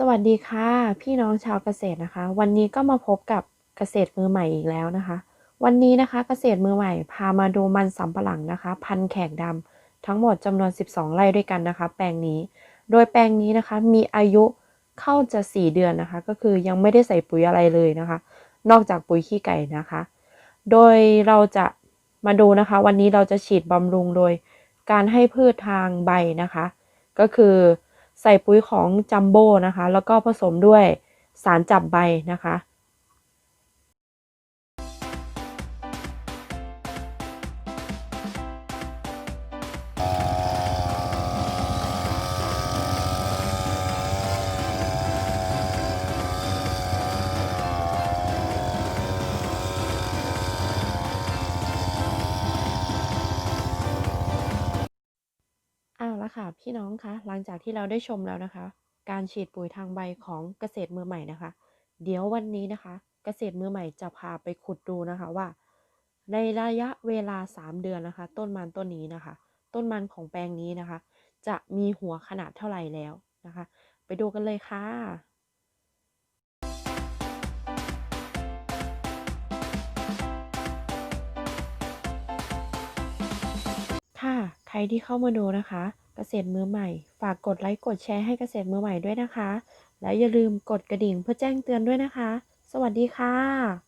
สวัสดีค่ะ พี่น้องชาวเกษตรนะคะ วันนี้ก็มาพบกับเกษตรมือใหม่อีกแล้วนะคะ วันนี้นะคะเกษตรมือใหม่พามาดูมันสำปะหลังนะคะ พันแขกดำทั้งหมดจำนวน 12 ไร่ด้วยกันนะคะ แปลงนี้ โดยแปลงนี้นะคะมีอายุเข้าจะ 4 เดือนนะคะ ก็คือยังไม่ได้ใส่ปุ๋ยอะไรเลยนะคะ นอกจากปุ๋ยขี้ไก่นะคะ โดยเราจะมาดูนะคะ วันนี้เราจะฉีดบำรุงโดยการให้พืชทางใบนะคะ ก็คือ ใส่ปุ๋ยของจัมโบ้นะคะ แล้วก็ผสมด้วยสารจับใบนะคะะค่ะพี่น้องคะหลังจากที่เราได้ชมแล้วนะคะ การฉีดปุ๋ยทางใบของเกษตรมือใหม่นะคะ เดี๋ยววันนี้นะคะ เกษตรมือใหม่จะพาไปขุดดูนะคะว่า ในระยะเวลา 3 เดือนนะคะ ต้นมันต้นนี้นะคะ ต้นมันของแปลงนี้นะคะ จะมีหัวขนาดเท่าไหร่แล้วนะคะ ไปดูกันเลยค่ะค่ะ ใครที่เข้ามาดูนะคะ เกษตรมือใหม่ ฝากกดไลค์กดแชร์ให้เกษตรมือใหม่ด้วยนะคะ และอย่าลืมกดกระดิ่งเพื่อแจ้งเตือนด้วยนะคะ สวัสดีค่ะ